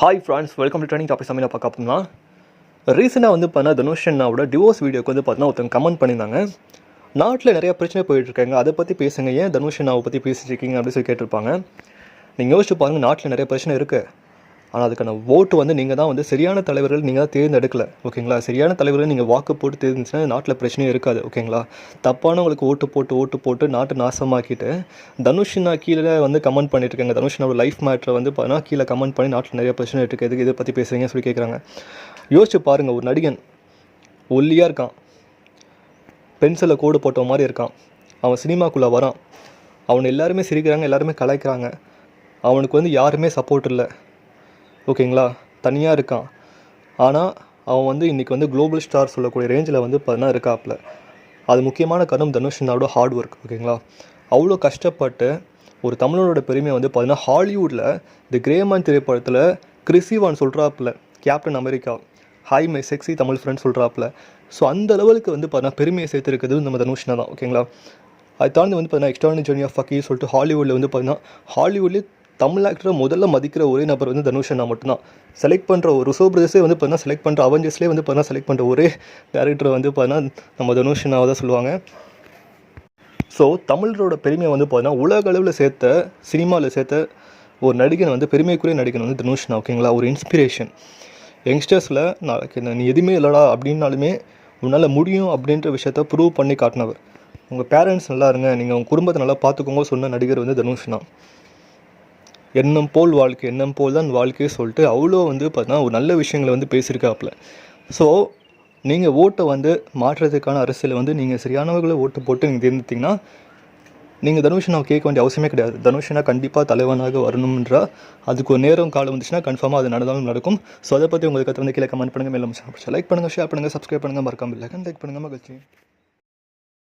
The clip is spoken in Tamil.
Hi friends welcome to training topic சமையல் பார்க்க அப்படின்னா ரீசெண்டாக வந்து பார்த்தா தனுஷ் அண்ணாவோட டிவோர்ஸ் வீடியோக்கு வந்து பார்த்தீங்கன்னா ஒருத்தங்க கமெண்ட் பண்ணியிருந்தாங்க. நாட்டில் நிறைய பிரச்சனை போயிட்டுருக்காங்க அதை பற்றி பேசுங்க. ஏன் தனுஷ் அண்ணாவை பற்றி பேசிட்டு இருக்கீங்க அப்படின்னு சொல்லி கேட்டிருப்பாங்க. நீங்கள் யோசிச்சு பாருங்கள் நாட்டில் நிறைய பிரச்சனை இருக்குது ஆனால் அதுக்கான ஓட்டு வந்து நீங்கள் தான் வந்து சரியான தலைவர்கள் நீங்கள் தான் தேர்ந்தெடுக்கல ஓகேங்களா சரியான தலைவர்கள் நீங்கள் வாக்கு போட்டு தேர்ந்துச்சுன்னா நாட்டில் பிரச்சனையே இருக்காது ஓகேங்களா தப்பானவங்களுக்கு ஓட்டு போட்டு ஓட்டு போட்டு நாட்டை நாசமாக்கிட்டு தனுஷ்னா கீழே வந்து கமெண்ட் பண்ணிட்டு இருக்காங்க. தனுஷ்னோட லைஃப் மேட்ரை வந்து பார்த்தீங்கன்னா கீழே கமெண்ட் பண்ணி நாட்டில் நிறைய பிரச்சனை இருக்குது எதுக்கு இதை பற்றி பேசுகிறீங்கன்னு சொல்லி கேட்குறாங்க யோசிச்சு பாருங்கள் ஒரு நடிகன் ஒல்லியாக இருக்கான். பென்சிலில் கோடு போட்ட மாதிரி இருக்கான். அவன் சினிமாக்குள்ளே வரான். அவனை எல்லாருமே சிரிக்கிறாங்க எல்லாருமே கலாய்க்கிறாங்க. அவனுக்கு வந்து யாருமே சப்போர்ட் இல்லை. ஓகேங்களா? தனியாக இருக்கான். ஆனால் அவன் வந்து இன்றைக்கி வந்து குளோபல் ஸ்டார் சொல்லக்கூடிய ரேஞ்சில் வந்து பார்த்தீங்கன்னா இருக்காப்புல அது முக்கியமான காரணம் தனுஷ்னாவோட ஹார்ட் ஒர்க் ஓகேங்களா? அவ்வளோ கஷ்டப்பட்டு ஒரு தமிழரோட பெருமையை வந்து பார்த்தீங்கன்னா ஹாலிவுட்டில் தி கிரேமன் திரைப்படத்தில் கிறிசிவான் சொல்கிறாப்புல Captain America hi my sexy Tamil friend சொல்கிறாப்புல ஸோ அந்த லெவலுக்கு வந்து பார்த்தீங்கன்னா பெருமையை சேர்த்துருக்குது நம்ம தனுஷ்னா தான் ஓகேங்களா? அது தாண்டி வந்து பார்த்தீங்கன்னா எக்ஸ்டார்னரி ஜெர்னி ஆஃப் ஃபக்கி சொல்லிட்டு ஹாலிவுட்டில் வந்து பார்த்தீங்கன்னா ஹாலிவுட்லேயே தமிழ் ஆக்டரை முதல்ல மதிக்கிற ஒரே நபர் வந்து தனுஷ் அண்ணா மட்டும்தான். செலக்ட் பண்ணுற ஒரு ரிசோ பிரதர்ஸே வந்து பார்த்தீங்கன்னா செலக்ட் பண்ணுற அவெஞ்சர்ஸ்லேயே வந்து பார்த்தீங்கன்னா செலக்ட் பண்ணுற ஒரே டேரக்டர் வந்து பார்த்தீங்கன்னா நம்ம தனுஷ் அண்ணாவை தான் சொல்லுவாங்க. ஸோ தமிழரோட பெருமையை வந்து பார்த்தீங்கன்னா உலக அளவில் சேர்த்த சினிமாவில் சேர்த்த ஒரு நடிகன் வந்து பெருமைக்குரிய நடிகன் வந்து தனுஷ்னா ஓகேங்களா ஒரு இன்ஸ்பிரேஷன் யங்ஸ்டர்ஸில் நாளைக்கு நான் நீ எதுவுமே இல்லைடா அப்படின்னாலுமே உன்னால் முடியும் அப்படின்ற விஷயத்த ப்ரூவ் பண்ணி காட்டினவர். உங்கள் பேரண்ட்ஸ் நல்லா இருங்க நீங்கள் உங்கள் குடும்பத்தை நல்லா பார்த்துக்கோங்க சொன்ன நடிகர் வந்து தனுஷ் தான் எண்ணம் போல் வாழ்க்கை எண்ணம் போல் தான் வாழ்க்கையை சொல்லிட்டு அவ்வளோ வந்து பார்த்தீங்கன்னா ஒரு நல்ல விஷயங்களை வந்து பேசியிருக்காப்புல. ஸோ நீங்கள் ஓட்டை வந்து மாற்றுறதுக்கான அரசியல் வந்து நீங்கள் சரியானவர்களை ஓட்டு போட்டு நீங்கள் தேர்ந்தெடுத்தீங்கன்னா நீங்கள் தனுஷனை கேட்க வேண்டிய அவசியமே கிடையாது. தனுஷனா கண்டிப்பாக தலைவனாக வரணும்ன்றா அதுக்கு ஒரு நேரம் காலம் வந்துச்சுன்னா கன்ஃபார்மாக அது நடந்தாலும் நடக்கும். ஸோ அதை பற்றி உங்களுக்கு கற்று வந்து கீழே கமெண்ட் பண்ணுங்கள் மேலும் லைக் பண்ணுங்கள் ஷேர் பண்ணுங்கள் சப்ஸ்கிரைப் பண்ணுங்கள் மறக்காமல் லைக் பண்ணுங்கள் மகிழ்ச்சி.